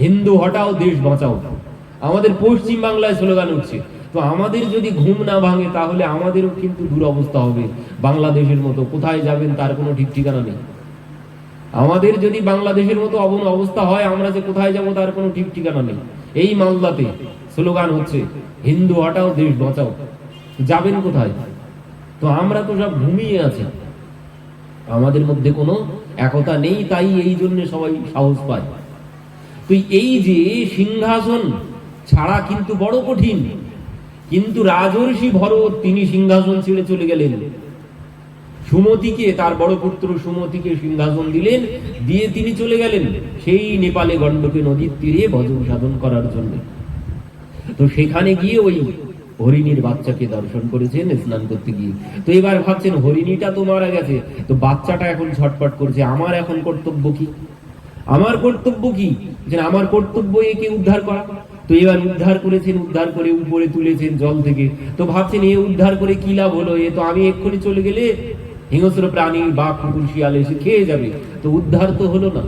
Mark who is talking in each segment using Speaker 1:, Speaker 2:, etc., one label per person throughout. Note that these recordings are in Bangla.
Speaker 1: হিন্দু, হটাও দেশ বাঁচাও। আমাদের পশ্চিম বাংলায় স্লোগান উঠছে। তো আমাদের যদি ঘুম না ভাঙে, তাহলে আমাদেরও কিন্তু দুরবস্থা হবে। বাংলাদেশের মতো, কোথায় যাবেন তার কোনো ঠিক ঠিকানা নেই। আমাদের যদি বাংলাদেশের মতো অবন অবস্থা হয়, আমরা যে কোথায় যাব তার কোনো ঠিক ঠিকানা নেই। এই মালদাতে স্লোগান হচ্ছে, হিন্দু, হটাও দেশ বাঁচাও। যাবেন কোথায়? তো আমরা তো সব ঘুমিয়ে আছি। আমাদের মধ্যে কোনো একতা নেই, তাই এই জন্য সবাই সাহস পায়। তো এই যে সিংহাসন ছাড়া কিন্তু বড় কঠিন। কিন্তু রাজর্ষি ভরত তিনি সিংহাসন ছেড়ে চলে গেলেন। সুমতিকে, তার বড় পুত্র সুমতিকে সিংহাসন দিলেন, দিয়ে তিনি চলে গেলেন সেই নেপালে গণ্ডকে নদীর তীরে ভজন সাধন করার জন্য। তো সেখানে গিয়ে ওই হরিণীর বাচ্চাকে দর্শন করেছেন, স্নান করতে গিয়ে। তো এবার ভাবছেন, হরিণীটা তো মারা গেছে, তো বাচ্চাটা এখন ছটপট করছে, আমার এখন কর্তব্য কি? আমার কর্তব্য কি? আমার কর্তব্য একে উদ্ধার করা? তো এবার উদ্ধার করেছেন, উদ্ধার করে উপরে তুলেছেন জল থেকে। তো ভাবছেন, এ উদ্ধার করে কি লাভ হলো? এ তো আমি এক্ষুনি চলে গেলে হিংস্র প্রাণী বা কুকুর, শিয়াল এসে খেয়ে যাবে। তো উদ্ধার তো হলো না।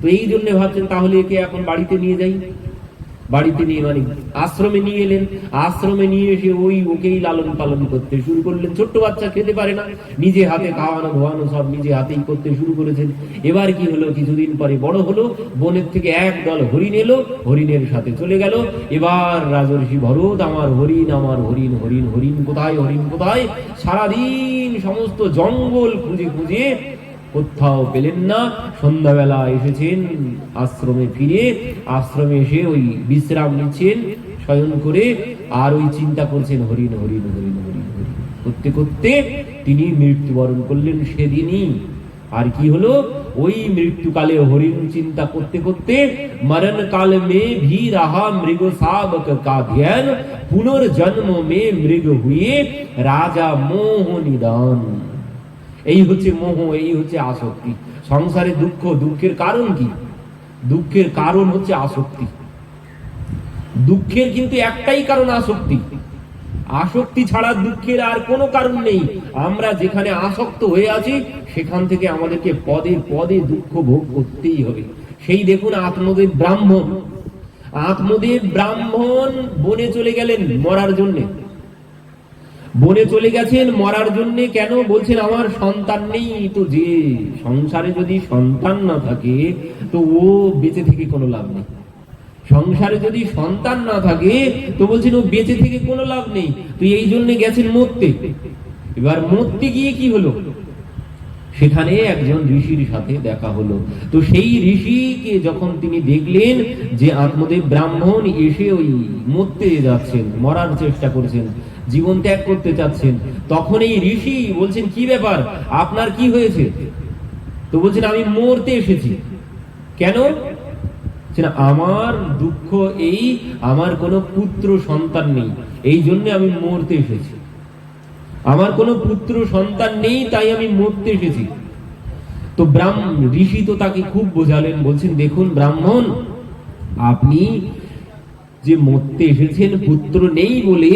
Speaker 1: তো এই জন্য ভাবছেন, তাহলে একে এখন বাড়িতে নিয়ে যাই। বাড়িতে নিয়ে মানে আশ্রমে নিয়ে এলেন। আশ্রমে নিয়ে এসে ওই ওকেই লালন পালন করতে শুরু করলেন। ছোট্ট বাচ্চা খেতে পারে না। নিজে হাতে খাওয়ানো ধোয়ানো সব নিজে হাতেই করতে শুরু করেছেন। এবার কি হলো? কিছুদিন পরে বড় হলো। বনের থেকে এক দল হরিণ এলো। হরিণের সাথে চলে গেল। এবার রাজর্ষি ভরত, আমার হরিণ আমার হরিণ হরিণ হরিণ কোথায় হরিণ কোথায়? সারাদিন সমস্ত জঙ্গল খুঁজে খুঁজে কোথাও পেলেন না। সন্ধ্যাবেলা এসেছেন আশ্রমে ফিরে। আশ্রমে এসে ওই বিশ্রাম নিচ্ছেন, শয়ন করে আর ওই চিন্তা করছেন, হরিণ হরিণ হরিণ হরিণ হরিণ। করতে করতে তিনি মৃত্যুবরণ করলেন সেদিনই। আর কি হলো? ওই মৃত্যুকালে হরিণ চিন্তা করতে করতে মরণ কাল মে ভি রাহা মৃগ শাবক কা ধ্যান, পুনর্জন্ম মে মৃগ হুয়ে, রাজা মোহ নিদান। এই হচ্ছে মোহ, এই হচ্ছে আসক্তি। সংসারে দুঃখ, দুঃখের কারণ কি? দুঃখের কারণ হচ্ছে আসক্তি। দুঃখের কিন্তু একটাই কারণ আসক্তি। আসক্তি ছাড়া দুঃখের আর কোনো কারণ নেই। আমরা যেখানে আসক্ত হয়ে আছি, সেখান থেকে আমাদেরকে পদে পদে দুঃখ ভোগ করতেই হবে। সেই দেখুন আত্মদেব ব্রাহ্মণ। আত্মদেব ব্রাহ্মণ বনে চলে গেলেন মরার জন্যে। বনে চলে গেছেন, মরার জন্য কেন? বলছেন, আমার সন্তান নেই তো যে সংসারে যদি সন্তান না থাকে, তো ও বেঁচে থেকে কোনো লাভ নেই। সংসারে যদি সন্তান না থাকে, তো বলছেন, ও বেঁচে থেকে কোনো লাভ নেই। তো এই জন্য গেছেন মরতে। এবার মরতে গিয়ে কি হলো? সেখানে একজন ঋষির সাথে দেখা হলো। তো সেই ঋষিকে যখন তিনি দেখলেন যে আত্মদেব ব্রাহ্মণ এসে ওই মরতে যাচ্ছেন, মরার চেষ্টা করছেন জীবন ত্যাগ করতে চাচ্ছেন। তখন এই ঋষি বলছেন, কি ব্যাপার? আপনার কি হয়েছে? তো বলছেন, আমি মরতে এসেছি। কেন? আমার দুঃখ এই, আমার কোনো পুত্র সন্তান নেই। এই জন্য আমি মরতে এসেছি। আমার কোনো পুত্র সন্তান নেই, তাই আমি মরতে এসেছি। তো ব্রাহ্মণ ঋষি তো তাকে খুব বোঝালেন, বলছেন, দেখুন ব্রাহ্মণ, আপনি যে মরতে এসেছেন, পুত্র নেই বলে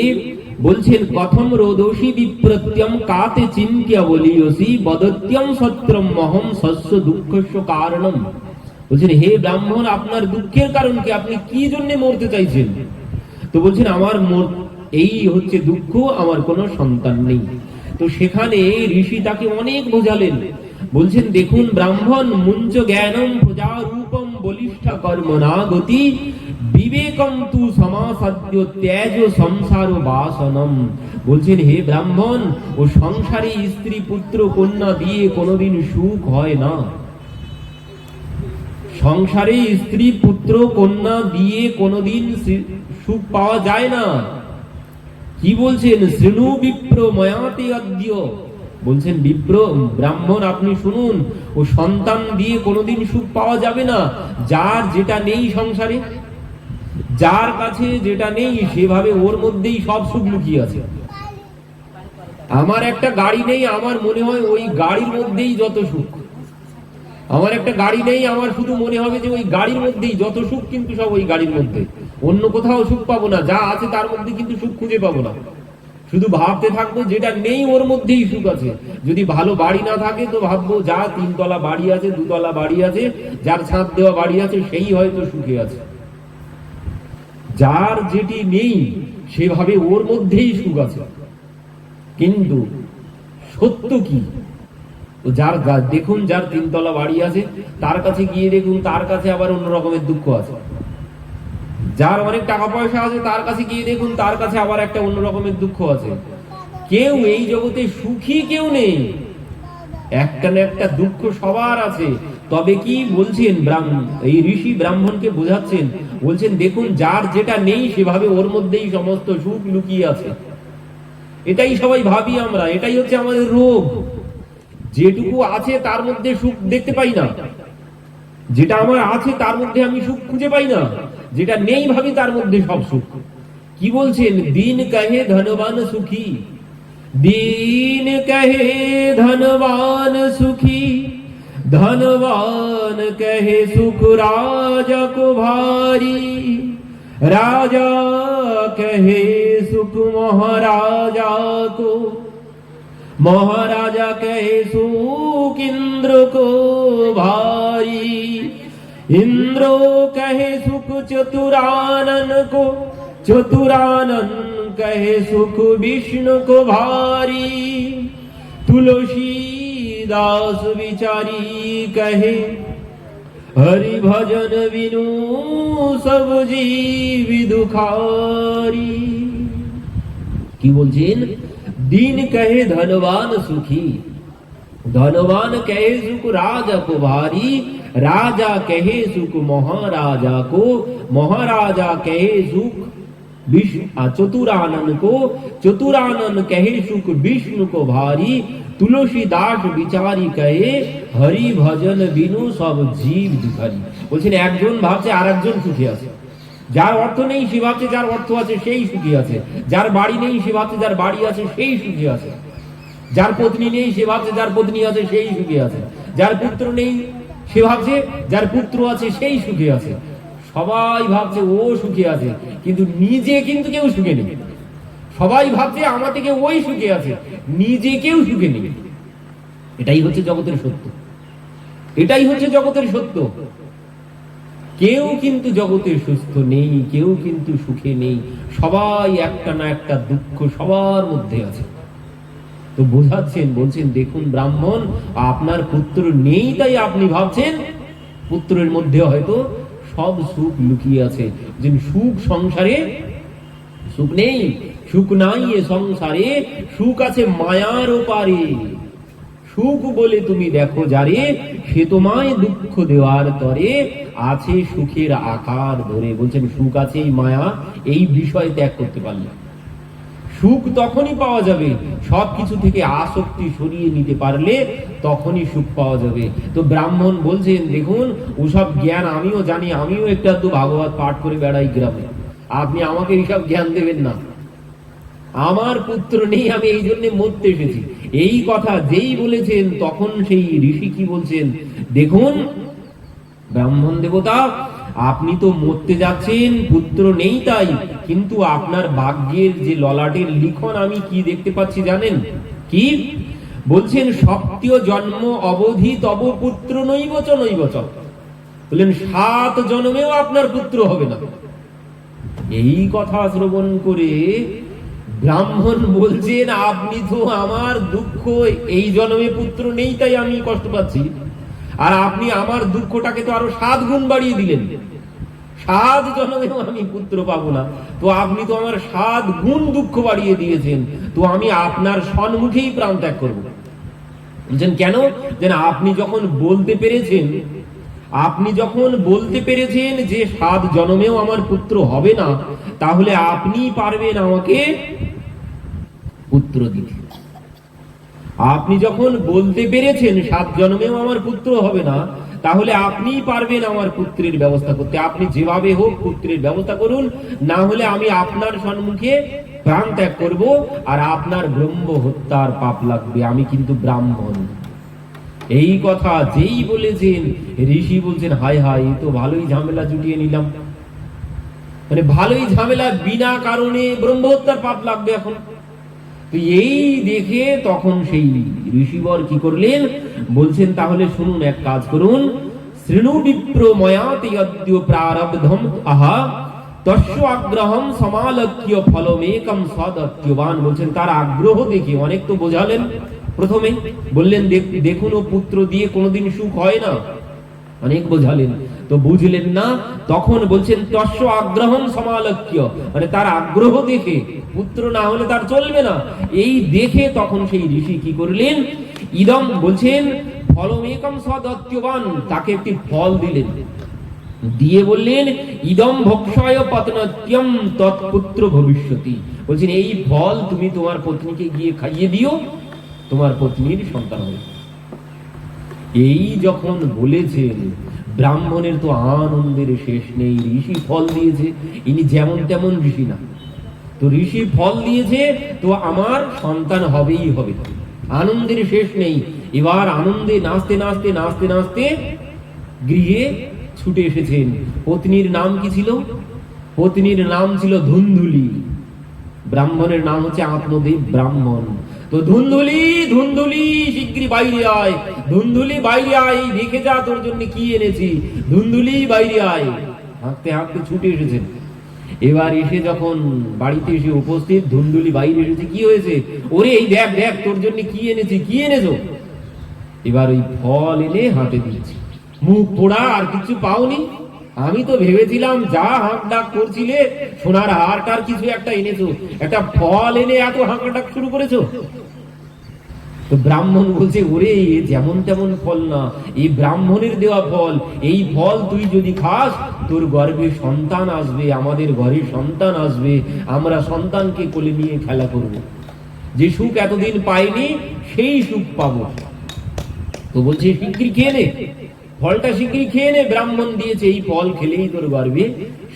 Speaker 1: বলছেন, কথম রোদোষী বিপ্রত্যম কাতে চিন্ত্য বলিয়সি, বদত্যম সত্রম মহম শস্য দুঃখস্য কারণম। বলছেন, হে ব্রাহ্মণ, আপনার দুঃখের কারণ কি? আপনি কি জন্য মরতে চাইছেন? তো বলছেন, আমার এই হচ্ছে দুঃখ, আমার কোনো সন্তান নেই। তো সেখানে ঋষি তাকে অনেক বোঝালেন। বলছেন, দেখুন ব্রাহ্মণ, মুঞ্চ জ্ঞানম প্রজারূপম বলিষ্ঠ কর্মনা গতি বিবেকম তু সমাসাদ্য ত্যাজ সংসার বাসনম। বলছেন, হে ব্রাহ্মণ, ও সংসারে স্ত্রী পুত্র কন্যা দিয়ে কোনোদিন সুখ হয় না। সংসারে স্ত্রী পুত্র কন্যা দিয়ে কোনোদিন সুখ পাওয়া যায় না। কি বলছেন? শ্রেণু বিপ্র ময়াতে অদ্য বলছেন, বিপ্র, ব্রাহ্মণ, আপনি শুনুন, ও সন্তান দিয়ে কোনোদিন সুখ পাওয়া যাবে না। যার যেটা নেই সংসারে যার কাছে যেটা নেই, সেভাবে ওর মধ্যেই সব সুখ লুকিয়ে আছে। আমার একটা গাড়ি নেই, আমার মনে হয় ওই গাড়ির মধ্যেই যত সুখ। আমার একটা গাড়ি নেই, আমার শুধু মনে হবে যে ওই গাড়ির মধ্যেই যত সুখ, কিন্তু সব ওই গাড়ির মধ্যে। অন্য কোথাও সুখ পাবো না, যা আছে তার মধ্যে কিন্তু সুখ খুঁজে পাবো না। শুধু ভাবতে থাকব, যেটা নেই ওর মধ্যেই সুখ আছে। যদি ভালো বাড়ি না থাকে, তো ভাববো, যা তিনতলা বাড়ি আছে, দুতলা বাড়ি আছে, যার ছাদ দেওয়া বাড়ি আছে, সেই হয়তো সুখে আছে। যার যেটি নেই, সেভাবে ওর মধ্যেই সুখ আছে। কিন্তু সত্য কি? যার দেখুন যার তিনতলা বাড়ি আছে, তার কাছে গিয়ে দেখুন তার কাছে আবার অন্য রকমের দুঃখ আছে। যার অনেক টাকা পয়সা আছে, তার কাছে গিয়ে দেখুন তার কাছে আবার একটা অন্য রকমের দুঃখ আছে। কেউ এই জগতে সুখী কেউ নেই। একটা না একটা দুঃখ সবার আছে। তবে কি বলছেন ব্রাহ্মণ এই ঋষি ব্রাহ্মণকে বোঝাচ্ছেন বলছেন, দেখুন, যার যেটা নেই সেভাবে ওর মধ্যেই সমস্ত সুখ লুকিয়ে আছে। এটাই সবাই ভাবি আমরা, এটাই হচ্ছে আমাদের রোগ। যেটুকু আছে তার মধ্যে সুখ দেখতে পাই না। যেটা আমার আছে তার মধ্যে আমি সুখ খুঁজে পাই না। যেটা নেই ভাবি তার মধ্যে সব সুখ। কি বলছেন? দিন কহে ধনবান সুখী। দিন কহে ধনবান সুখী। धनवान कहे, सुख राजा कुभारी, राजा कहे, सुख महाराजा को, महाराजा कहे, सुख इंद्र को भारी, इंद्र कहे, सुख चतुरानन को, चतुरानन कहे, सुख विष्णु को भारी, तुलसी दास विचारी कहे हरि भजन बिनु सब जीव दुखारी কি বলছেন দিন কহে ধনবান সুখী ধনবান কহে সুখ রাজা को भारी राजा कहे सुख महाराजा को महाराजा कहे सुख विष्णु आ, चतुरानन को चतुरानन कहे सुख विष्णु को भारी তুলসীদাস বিচারি কহে হরি ভজন বিনু সব জীব দুখারি বলছেন একজন ভাবছে আর একজন সুখী আছে। যার অর্থ নেই সে ভাবছে যার অর্থ আছে সেই সুখী আছে। যার বাড়ি নেই সে ভাবছে যার বাড়ি আছে সেই সুখী আছে। যার পত্নী নেই সে ভাবছে যার পত্নী আছে সেই সুখী আছে। যার পুত্র নেই সে ভাবছে যার পুত্র আছে সেই সুখী আছে। সবাই ভাবছে ও সুখী আছে, কিন্তু নিজে কিন্তু কেউ সুখে নেই। সবাই ভাবছে আমার থেকে ওই সুখে আছে। নিজে কেউ সুখে নেই এটাই হচ্ছে জগতের সত্য। এটাই হচ্ছে জগতের সত্য। কেউ কিন্তু জগতে সুস্থ নেই, কেউ কিন্তু সুখে নেই। সবাই একটা না একটা দুঃখ সবার মধ্যে আছে। তো বোঝাচ্ছেন, বলছেন, দেখুন ব্রাহ্মণ, আপনার পুত্র নেই তাই আপনি ভাবছেন? পুত্রের মধ্যে হয়তো সব সুখ লুকিয়ে আছে। যে সুখ সংসারে সুখ নেই। সুখ নাই এ সংসারে, সুখ আছে মায়ার ওপারে। সুখ বলে তুমি দেখো যারে, সে তোমায় দুঃখ দেওয়ার তরে, আছে সুখের আকার ধরে। বলছেন, সুখ আছে এই মায়া, এই বিষয় ত্যাগ করতে পারলে। সুখ তখনই পাওয়া যাবে, সব কিছু থেকে আসক্তি সরিয়ে নিতে পারলে তখনই সুখ পাওয়া যাবে। তো ব্রাহ্মণ বলছেন, দেখুন, ওসব জ্ঞান আমিও জানি, আমিও একটু ভাগবত পাঠ করে বেড়াই গ্রামে। আপনি আমাকে এইসব জ্ঞান দেবেন না। আমার পুত্র নেই, আমি এই জন্য মরতে এসেছি। এই কথা যেই বলেছেন, তখন সেই ঋষি কি বলছেন? দেখুন, ব্রাহ্মণ দেবতা, আপনি তো মরতে যাচ্ছেন, পুত্র নেই তাই, কিন্তু আপনার ভাগ্যের যে ললাটের লিখন আমি কি দেখতে পাচ্ছি জানেন? কি? বলছেন, সপ্তীয় জন্ম অবধি তব পুত্র নৈবচ নৈবচ বললেন, সাত জন্মেও আপনার পুত্র হবে না। এই কথা শ্রবণ করে ব্রাহ্মণ বলছেন, আপনি তো আমার দুঃখ, এই জন্মে পুত্র নেই, তাই আমি কষ্ট পাচ্ছি। আর আপনি আমার দুঃখটাকে তো আরও সাত গুণ বাড়িয়ে দিলেন। সাত জন্মেও আমি পুত্র পাবো না। তো আপনি তো আমার সাত গুণ দুঃখ বাড়িয়ে দিয়েছেন। তো আমি আপনার সম্মুখেই প্রাণ ত্যাগ করব। বলছেন, কেন? যেন আপনি যখন বলতে পেরেছেন, আপনি যখন বলতে পেরেছেন যে সাত জন্মেও আমার পুত্র হবে না, তাহলে আপনি পারবেন আমাকে পুত্র দিতে। আপনি যখন বলতে পেরেছেন সাত জন্মেও আমার পুত্র হবে না, তাহলে আপনিই পারবেন আমার পুত্রের ব্যবস্থা করতে। আপনি যেভাবে হোক পুত্রের ব্যবস্থা করুন, না হলে আমি আপনার সম্মুখে প্রাণ ত্যাগ করব আর আপনার ব্রহ্ম হত্যার পাপ লাগবে। আমি কিন্তু ব্রাহ্মণ। এই কথা যেই বলেছেন, ঋষি বলছেন হাই এই তো ভালোই ঝামেলা জুটিয়ে নিলাম। মানে ভালোই ঝামেলা, বিনা কারণে ব্রহ্ম হত্যার পাপ লাগবে এখন। এই দেখে তখন সেই ঋষিবর কি করলেন? বলছেন, তাহলে শুনুন, এক কাজ করুন। শৃণু বিপ্র প্রারব্ধম আহা ফলমেকম বলছেন, তার আগ্রহ দেখে অনেক তো বোঝালেন প্রথমে। বললেন, দেখ- দেখুন ও পুত্র দিয়ে কোনোদিন সুখ হয় না? অনেক বোঝালেন। তো বুঝলেন না? তখন বলছেন, তস্য আগ্রহম সমালক্য মানে তার আগ্রহ দেখে, পুত্র না হলে তার চলবে না। এই দেখে তখন সেই ঋষি কি করলেন? ইদম বলছেন ফলমেকম সদত্যবান তাকে একটি ফল দিলেন। দিয়ে বললেন, ইদম ভক্ষয় পতনত্যম তৎপুত্র ভবিষ্যতি। বলছেন, এই ফল তুমি তোমার পত্নীকে গিয়ে খাইয়ে দিও, তোমার পত্নীর সন্তান হবে। এই যখন বলেছেন ব্রাহ্মণের তো আনন্দের শেষ নেই, ঋষি ফল দিয়েছে, ইনি যেমন তেমন ঋষি না। তো ঋষি ফল দিয়েছে, তো আমার সন্তান হবেই হবে। আনন্দের শেষ নেই, এবার আনন্দে নাচতে নাচতে নাচতে নাচতে গৃহে ছুটে এসেছেন। পত্নীর নাম কি ছিল? পত্নীর নাম ছিল ধুন্ধুলি। ব্রাহ্মণের নাম হচ্ছে আত্মদেব ব্রাহ্মণ। তো ধুন্ধুলি ধুন্ধুলি শিগগিরই বাইরে আয়। ধুন্ধুলি বাইরে আয়, দেখে যা তোর জন্য কি এনেছি। ধুন্ধুলি বাইরে আয়। হাঁকতে হাঁকতে ছুটে এসেছেন এবার এসে যখন বাড়িতে এসে উপস্থিত ধুন্ধুলি বাইরে এসেছে, কি হয়েছে? ওরে, এই দেখ দেখ, তোর জন্য কি এনেছি, কি এনেছো? এবার ওই ফল এনে হাতে দিয়েছি। মুখ পোড়া, আর কিছু পাওনি। আমি তো ভেবেছিলাম, যা হাঁক ডাক করছিলে, সোনার হার টার কিছু একটা এনেছো। একটা ফল এনে এত হাঁক ডাক শুরু করেছ? তো ব্রাহ্মণ বলছে, ওরে, যেমন তেমন ফল না। এই ব্রাহ্মণের দেওয়া ফল, এই ফল তুই যদি খাস, তোর গর্ভে সন্তান আসবে, আমাদের ঘরে সন্তান আসবে। আমরা সন্তানকে কোলে নিয়ে খেলা করব। যে সুখ এতদিন পাইনি, সেই সুখ পাব। তো বলছে, শিগগির খেয়ে নে। ফলটা শিগগির খেয়ে নে। ব্রাহ্মণ দিয়েছে, এই ফল খেলেই তোর গর্ভে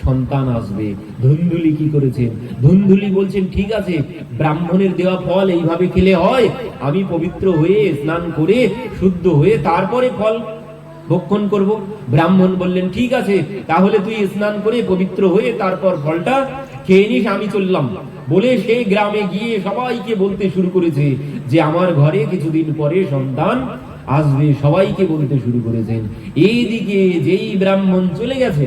Speaker 1: সন্তান আসবে। ধুন্ধুলি কি করেছেন? ধুন্ধুলি বলছেন, ঠিক আছে, ব্রাহ্মণের দেওয়া ফল এইভাবে খেলে হয়? আমি পবিত্র হয়ে স্নান করে শুদ্ধ হয়ে তারপরে ফল ভক্ষণ করব? ব্রাহ্মণ বললেন, ঠিক আছে, তাহলে তুই স্নান করে পবিত্র হয়ে তারপর ফলটা খেয়ে নিস, আমি চললাম। বলে সেই গ্রামে গিয়ে সবাইকে বলতে শুরু করেছে যে, আমার ঘরে কিছুদিন পরে সন্তান আসবে। সবাইকে বলতে শুরু করেছেন, এইদিকে যেই ব্রাহ্মণ চলে গেছে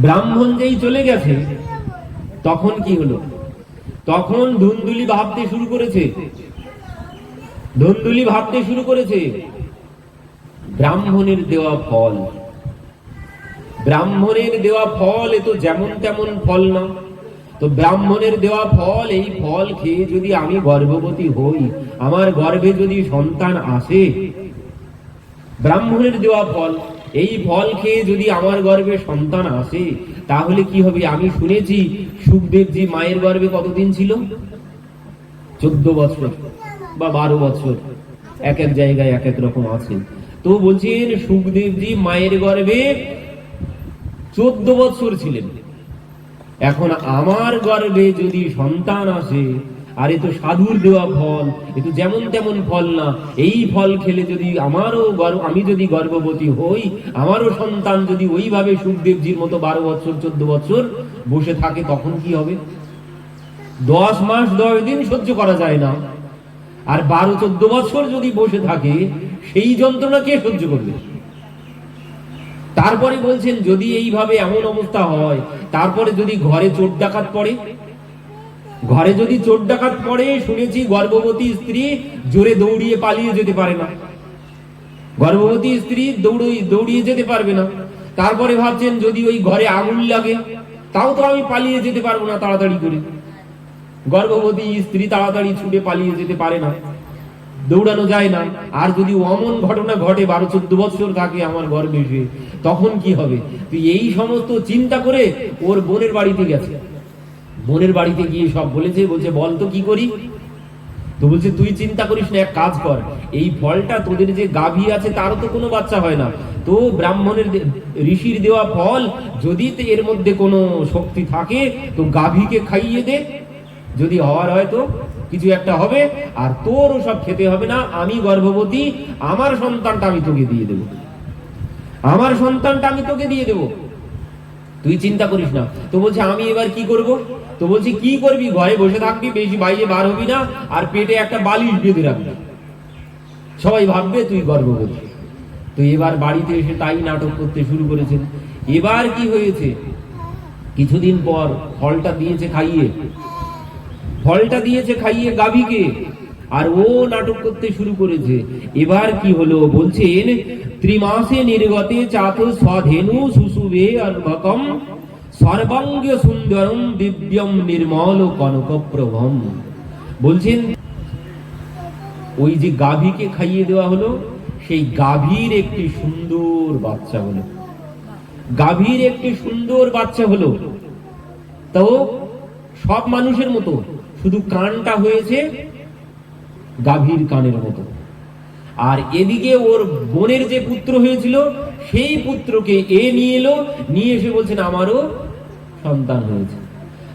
Speaker 1: ব্রাহ্মণ যেই চলে গেছে, তখন কি হলো? তখন ধুন্দুলি ভাবতে শুরু করেছে। ধুন্দুলি ভাবতে শুরু করেছে, ব্রাহ্মণের দেওয়া ফল। ব্রাহ্মণের দেওয়া ফল এ তো যেমন তেমন ফল না। তো ব্রাহ্মণের দেওয়া ফল, এই ফল খেয়ে যদি আমি গর্ভবতী হই, আমার গর্ভে যদি সন্তান আসে, ব্রাহ্মণের দেওয়া ফল এই ফল খেয়ে যদি আমার গর্ভে সন্তান আসে, তাহলে কি হবে? আমি শুনেছি সুখদেবজি মায়ের গর্ভে কতদিন ছিল? চোদ্দ বছর বা বারো বছর। এক এক জায়গায় এক এক রকম আছে। তো বলছেন, সুখদেবজি মায়ের গর্ভে চোদ্দ বছর ছিলেন। এখন আমার গর্ভে যদি সন্তান আসে আর এ তো সাধুর দেওয়া ফল, এ তো যেমন তেমন ফল না। এই ফল খেলে যদি আমারও গর্ভ আমি যদি গর্ভবতী হই, আমারও সন্তান যদি ওইভাবে সুখদেবজির মতো বারো বছর চোদ্দ বছর বসে থাকে, তখন কি হবে? দশ মাস, দশ দিন সহ্য করা যায় না। আর বারো, চোদ্দ বছর যদি বসে থাকে, সেই যন্ত্রণা কে সহ্য করবে? তারপরে বলছেন, যদি এইভাবে এমন অবস্থা হয়, তারপরে যদি ঘরে চোর ডাকাত পড়ে ঘরে যদি চোর ডাকাত পড়ে, শুনেছি গর্ভবতী স্ত্রী জোরে দৌড়িয়ে পালিয়ে যেতে পারে না। গর্ভবতী স্ত্রী দৌড়িয়ে দৌড়িয়ে যেতে পারবে না। তারপরে ভাবছেন যদি ওই ঘরে আগুন লাগে, তাও তো আমি পালিয়ে যেতে পারব না তাড়াতাড়ি করে। গর্ভবতী স্ত্রী তাড়াতাড়ি ছুটে পালিয়ে যেতে পারে না। দৌড়ানো যায় না। আর যদি অমন ঘটনা ঘটে, বারো চোদ্দ বছর থাকে আমার এসে তখন কি হবে? তুই এই সমস্ত চিন্তা করে ওর বোনের বাড়িতে গেছে। বোনের বাড়িতে গিয়ে সব বলেছে, বলছে, বল তো কি করি? তো বলছে, তুই চিন্তা করিস না, এক কাজ কর। এই ফলটা তোদের যে গাভী আছে, তারও তো কোনো বাচ্চা হয় না। তো ব্রাহ্মণের ঋষির দেওয়া ফল, যদি এর মধ্যে কোনো শক্তি থাকে, তো গাভীকে খাইয়ে দে। যদি হওয়ার হয় তো কিছু একটা হবে, আর তোর সব খেতে হবে না, আমি গর্ভবতী, আমার সন্তানটা আমি তোকে দিয়ে দেব। আমার সন্তানটা আমি তোকে দিয়ে দেব। তুই চিন্তা করিস না। তো বলছে, আমি এবার কি করব? তো বলছে, কি করবি? ঘরে বসে থাকবি, বেশি বাইরে বার হবি না, আর পেটে একটা বালিশ বেঁধে রাখবি। সবাই ভাববে তুই গর্ভবতী। তো এবার বাড়িতে এসে তাই নাটক করতে শুরু করেছেন। এবার কি হয়েছে? কিছুদিন পর ফলটা দিয়েছে খাইয়ে। ফলটা দিয়েছে খাইয়ে গাভীকে, আর ও নাটক করতে শুরু করেছে। এবার কি হলো বলছেন, ত্রিমাসে নির্গতে চাত স্বধেনু সুসুবে অর্ভকম সর্বাঙ্গ সুন্দরম দিব্যম নির্মল কনক প্রভম বলছেন, ওই যে গাভীকে খাইয়ে দেওয়া হলো, সেই গাভীর একটি সুন্দর বাচ্চা হলো। গাভীর একটি সুন্দর বাচ্চা হলো। তো সব মানুষের মতো, শুধু কানটা হয়েছে গাভীর কানের মতো। আর এদিকে ওর বোনের যে পুত্র হয়েছিল, সেই পুত্রকে এ নিয়ে এলো, নিয়ে এসে বলছেন, আমারও সন্তান হয়েছে।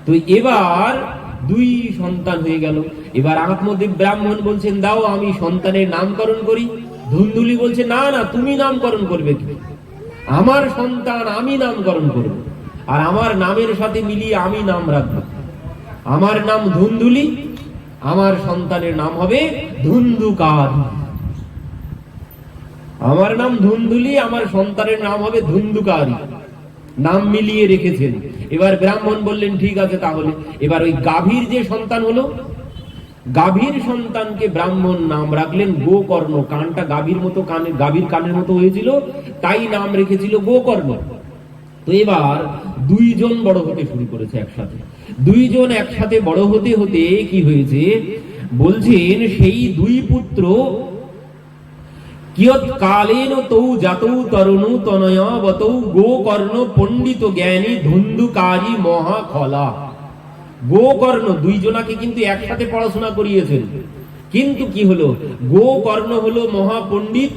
Speaker 1: তো এবার দুই সন্তান হয়ে গেল। এবার আত্মদেব ব্রাহ্মণ বলছেন, দাও, আমি সন্তানের নামকরণ করি। ধুন্দুলি বলছে, না না, তুমি নামকরণ করবে আমার সন্তান, আমি নামকরণ করব। আর আমার নামের সাথে মিলিয়ে আমি নাম রাখব। আমার নাম ধুন্দুলি, আমার সন্তানের নাম হবে ধুন্দুকার আমার নাম ধুন্দুলি, আমার সন্তানের নাম হবে ধুন্দুকারী। নাম মিলিয়ে রেখেছেন। এবার ব্রাহ্মণ বললেন, ঠিক আছে তাহলে। এবার ওই গাভীর যে সন্তান হলো, গাভীর সন্তানকে ব্রাহ্মণ নাম রাখলেন গোকর্ণ। কানটা গাভীর মতো, কানে গাভীর কানের মতো হয়েছিল, তাই নাম রেখেছিল গোকর্ণ। তো এবার দুইজন বড় হতে শুরু করেছে একসাথে। দুইজন একসাথে বড় হতে হতে কি হয়েছে? বলছেন, সেই দুই পুত্র কিয়ৎ কালেন তৌ জাতৌ তরুণু তনয়াবতৌ গোকর্ণ পণ্ডিত মহাখলা। গোকর্ণ দুইজনাকে কিন্তু একসাথে পড়াশোনা করিয়েছেন। কিন্তু কি হলো? গোকর্ণ হলো মহাপণ্ডিত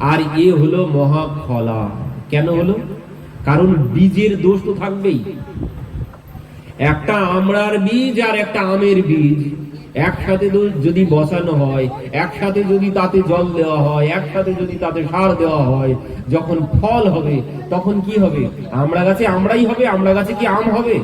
Speaker 1: আর এ হলো মহাখলা। কেন হলো? কারণ বীজের দোষ তো থাকবেই। একটা আমড়ার বীজ আর একটা আমের বীজ। একসাথে যদি বসানো হয়, একসাথে যদি তাতে জল দেওয়া হয়, একসাথে যদি তাতে সার দেওয়া হয়, যখন ফল হবে, তখন কি হবে? আমড়া গাছে আমড়াই হবে আমড়া গাছে কি আম হবে?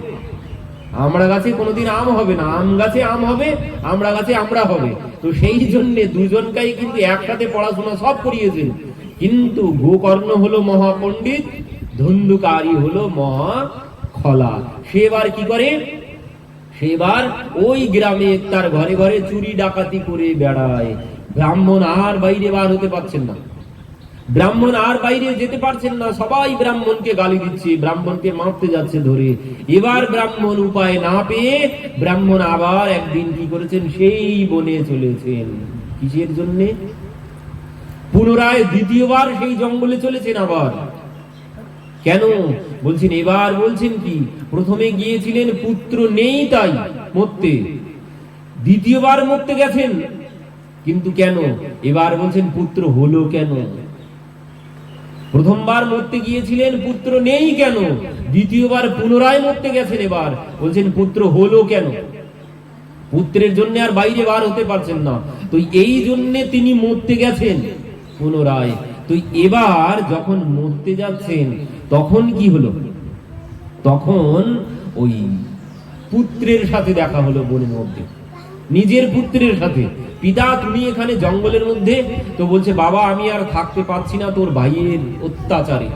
Speaker 1: আমড়া গাছে কোনোদিন আম হবে না। আম গাছে আম হবে আমড়া গাছে আমড়া হবে। তো সেই জন্য দুজনকাই কিন্তু একসাথে পড়াশোনা সব করিয়েছেন। কিন্তু গোকর্ণ হলো মহাপণ্ডিত ধুন্ধুকারী হলো মহা খলা সে এবার কি করে? সেবার ওই গ্রামে তার ঘরে ঘরে চুরি ডাকাতি করে বেড়ায়। ব্রাহ্মণ আর বাইরে বার হতে পারছেন না। ব্রাহ্মণ আর বাইরে যেতে পারছেন না, সবাই ব্রাহ্মণকে গালি দিচ্ছে, ব্রাহ্মণকে মারতে যাচ্ছে ধরে। এবার ব্রাহ্মণ উপায় না পেয়ে ব্রাহ্মণ আবার একদিন কি করেছেন? সেই বনে চলেছেন। কিসের জন্যে? পুনরায় দ্বিতীয়বার সেই জঙ্গলে চলেছেন আবার। কেন? বলছেন, এবার বলছেন কি? প্রথমে গিয়েছিলেন, পুত্র নেই তাই মরতে। দ্বিতীয়বার মরতে গেছেন, কিন্তু কেন? এবার বলছেন, পুত্র হলো কেন? প্রথমবার মরতে গিয়েছিলেন, পুত্র নেই কেন? দ্বিতীয়বার পুনরায় মরতে গেছেন এবার। বলছেন, পুত্র হলো কেন? পুত্রের জন্য আর বাইরে বার হতে পারছেন না। তো এই জন্য তিনি মরতে গেছেন পুনরায়। তো এবার যখন মরতে যাচ্ছেন তখন কি হলো? তখন ওই পুত্রের সাথে দেখা হলো বনের মধ্যে। নিজের পুত্রের সাথে। পিতা, তুমি এখানে জঙ্গলের মধ্যে? তো বলছে, বাবা, আমি আর থাকতে পারছি না তোর ভাইয়ের অত্যাচারে।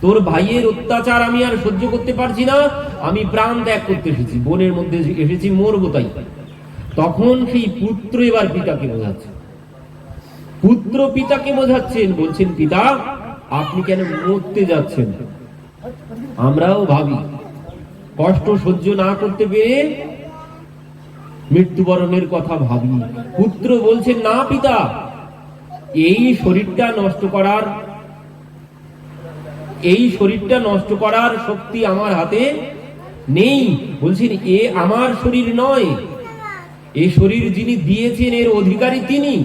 Speaker 1: তোর ভাইয়ের অত্যাচার আমি আর সহ্য করতে পারছি না। আমি প্রাণ ত্যাগ করতে এসেছি। বনের মধ্যে এসেছি, মরবো তাই। তখন সেই পুত্র এবার পিতাকে বোঝাচ্ছে। পুত্র পিতাকে বোঝাচ্ছেন, বলছেন, পিতা আপনি কেন মরতে যাচ্ছেন? আমরাও ভাবি, কষ্ট সহ্য না করতে পেরে মৃত্যুবরণের কথা ভাবি। পুত্র বলছেন, না পিতা, এই শরীরটা নষ্ট করার, এই শরীরটা নষ্ট করার শক্তি আমার হাতে নেই। বলছেন, এ আমার শরীর নয়। এই শরীর যিনি দিয়েছেন, এর অধিকারী তিনি।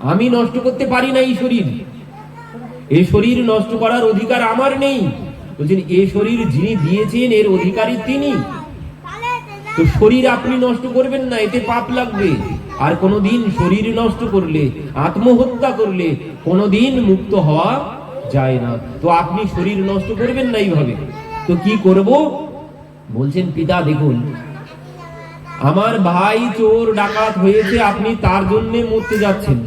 Speaker 1: আমি নষ্ট করতে পারি না এই শরীর। এই শরীর নষ্ট করার অধিকার আমার নেই। বলছেন, এ শরীর যিনি দিয়েছেন, এর অধিকারী তিনি। তো শরীর আপনি নষ্ট করবেন না, এতে পাপ লাগবে। আর কোনোদিন শরীর নষ্ট করলে, আত্মহত্যা করলে, কোনোদিন মুক্ত হওয়া যায় না। তো আপনি শরীর নষ্ট করবেন না এইভাবে। তো কি করব? বলছেন, পিতা, দেখুন, আমার ভাই চোর ডাকাত হয়েছে, আপনি তার জন্য মরতে যাচ্ছেন।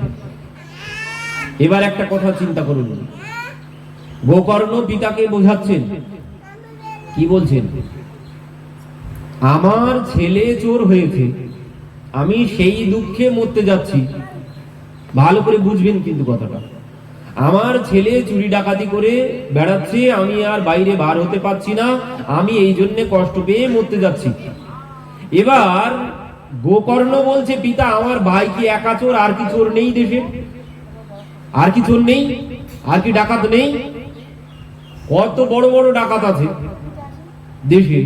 Speaker 1: এবার একটা কথা চিন্তা করুন। গোকর্ণ পিতাকে বোঝাচ্ছেন। কি বলছেন? আমার ছেলে চোর হয়েছে। আমি সেই দুঃখে মরতে যাচ্ছি। ভালো করে বুঝবেন কিন্তু কথাটা। আমার ছেলে চুরি ডাকাতি করে বেড়াচ্ছে, আমি আর বাইরে বার হতে পারছি না। আমি এই জন্য কষ্ট পেয়ে মরতে যাচ্ছি। এবার গোকর্ণ বলছে, পিতা, আমার ভাই কি একা চোর, আর কি চোর নেই দেশে? আর কি চোর নেই, আর কি ডাকাত নেই? কত বড় বড় ডাকাত আছে। দেশে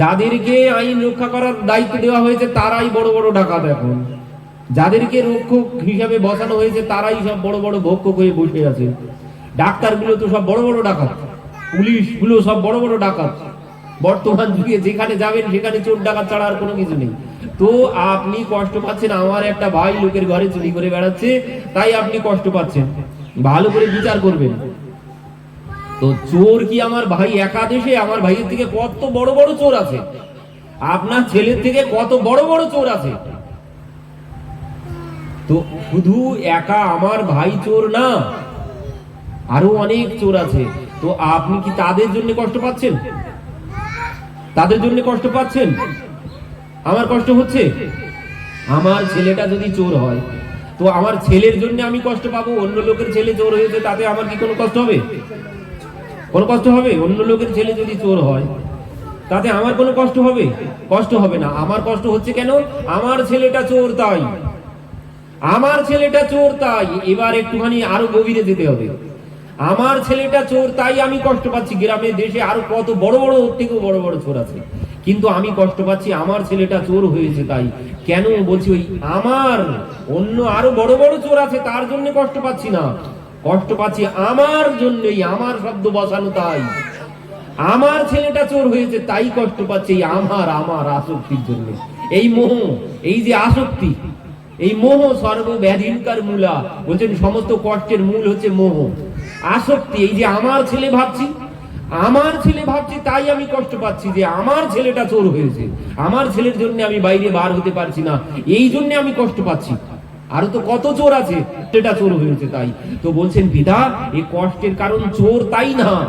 Speaker 1: যাদেরকে আইন রক্ষা করার দায়িত্ব দেওয়া হয়েছে, তারাই বড় বড় ডাকাত এখন। যাদেরকে রক্ষক হিসাবে বসানো হয়েছে, তারাই সব বড় বড় ভক্ষক হয়ে বসে আছে। ডাক্তারগুলো তো সব বড় বড় ডাকাত। পুলিশগুলো সব বড় বড় ডাকাত। বর্তমান যুগে যেখানে যাবেন, সেখানে চোর ডাকাত ছাড়া আর কোনো কিছু নেই। তো আপনি কষ্ট পাচ্ছেন, আমার একটা ভাই লোকের ঘরে চুরি করে বেড়াচ্ছে, তাই আপনি কষ্ট পাচ্ছেন। ভালো করে বিচার করবেন। তো চোর কি আমার ভাই একা দেশে? আমার ভাইয়ের থেকে কত বড় বড় চোর আছে? আপনার ছেলের থেকে কত বড় বড় চোর আছে? তো শুধু একা আমার ভাই চোর না, আরও অনেক চোর আছে। তো আপনি কি তাদের জন্য কষ্ট পাচ্ছেন? তাদের জন্য কষ্ট পাচ্ছেন? আমার কষ্ট হচ্ছে? আমার ছেলেটা যদি চোর হয়, তো আমার ছেলের জন্য আমি কষ্ট পাবো? অন্য লোকের ছেলে চোর হয়েছে, তাতে আমার কি কোনো কষ্ট হবে? কোনো কষ্ট হবে? অন্য লোকের ছেলে যদি চোর হয়, তাতে আমার কোনো কষ্ট হবে? কষ্ট হবে না। আমার কষ্ট হচ্ছে কেন? আমার ছেলেটা চোর তাই। আমার ছেলেটা চোর তাই। এবার একটুখানি আরও গভীরে যেতে হবে। আমার ছেলেটা চোর তাই আমি কষ্ট পাচ্ছি। গ্রামে, দেশে আরও কত বড় বড় থেকেও বড় বড় চোর আছে। কিন্তু আমি কষ্ট পাচ্ছি, আমার ছেলেটা চোর হয়েছে তাই। কেন? বলছি ওই আমার, অন্য আরও বড় বড় চোর আছে, তার জন্য কষ্ট পাচ্ছি না। কষ্ট পাচ্ছি আমার জন্যই, আমার শব্দ বসানো তাই। আমার ছেলেটা চোর হয়েছে, তাই কষ্ট পাচ্ছে এই আমার আমার আসক্তির জন্য। এই মোহ, এই যে আসক্তি, এই মোহ সর্বব্যাধিনকার মূলা। বলছেন, সমস্ত কষ্টের মূল হচ্ছে মোহ। আসক্তি, এই যে আমার ছেলে ভাবছি আমার ছেলে ভাবছি, তাই আমি কষ্ট পাচ্ছি যে আমার ছেলেটা চোর হয়েছে। আমার ছেলের জন্য আমি বাইরে বার হতে পারছি না। এই জন্য আমি কষ্ট পাচ্ছি। আরও তো কত চোর আছে, সেটা চোর হয়েছে তাই। তো বলছেন, পিতা এই কষ্টের কারণ চোর তাই না?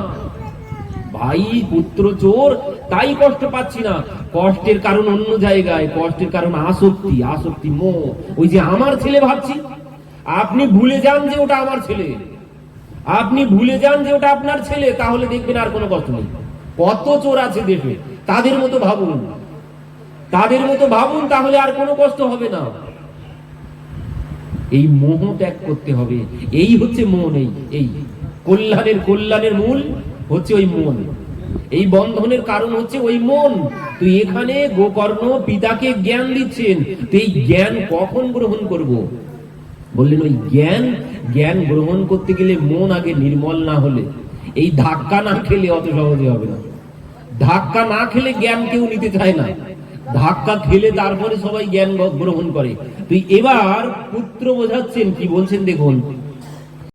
Speaker 1: ভাই, পুত্র চোর, তাই কষ্ট পাচ্ছি না। কষ্টের কারণ অন্য জায়গায়, কষ্টের কারণ আসক্তি আসক্তি মোহ। ওই যে আমার ছেলে ভাবছি, আপনি ভুলে যান যে ওটা আমার ছেলে। আপনি ভুলে যান যে ওটা আপনার ছেলে, তাহলে দেখবেন আর কোনো কষ্ট নেই। কত চোর আছে দেশে তাদের মতো ভাবুন। তাদের মতো ভাবুন, তাহলে আর কোনো কষ্ট হবে না। এই মোহ ত্যাগ করতে হবে। এই হচ্ছে মন, এই এই। কল্যাণের কল্যাণের মূল হচ্ছে ওই মন। এই বন্ধনের কারণ হচ্ছে ওই মন। তো এখানে গোকর্ণ পিতাকে জ্ঞান দিচ্ছেন। তো এই জ্ঞান কখন গ্রহণ করব? বললেন, ওই জ্ঞান জ্ঞান গ্রহণ করতে গেলে মন আগে নির্মল না হলে। এই ধাক্কা না খেলে অত সহজে হবে না। ধাক্কা না খেলে জ্ঞান কেউ নিতে চায় না। ধাক্কা খেলে তারপরে সবাই জ্ঞান গ্রহণ করে। তুই এবার পুত্র বোঝাচ্ছেন, কি বলছেন দেখুন